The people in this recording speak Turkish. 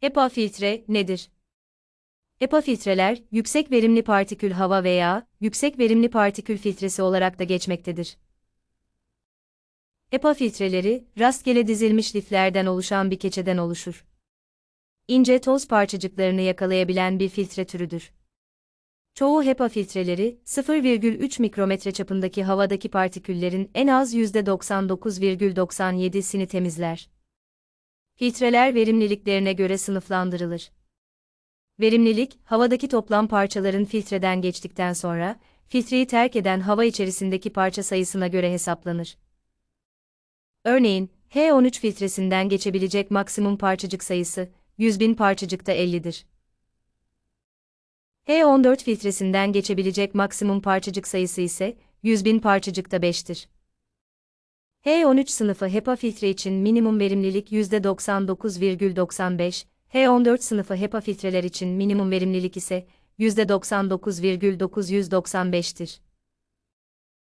HEPA filtre nedir? HEPA filtreler, yüksek verimli partikül hava veya yüksek verimli partikül filtresi olarak da geçmektedir. HEPA filtreleri, rastgele dizilmiş liflerden oluşan bir keçeden oluşur. İnce toz parçacıklarını yakalayabilen bir filtre türüdür. Çoğu HEPA filtreleri, 0,3 mikrometre çapındaki havadaki partiküllerin en az %99,97'sini temizler. Filtreler verimliliklerine göre sınıflandırılır. Verimlilik, havadaki toplam parçaların filtreden geçtikten sonra, filtreyi terk eden hava içerisindeki parça sayısına göre hesaplanır. Örneğin, H13 filtresinden geçebilecek maksimum parçacık sayısı, 100.000 parçacıkta 50'dir. H14 filtresinden geçebilecek maksimum parçacık sayısı ise 100.000 parçacıkta 5'tir. H13 sınıfı HEPA filtre için minimum verimlilik %99,95, H14 sınıfı HEPA filtreler için minimum verimlilik ise %99,995'tir.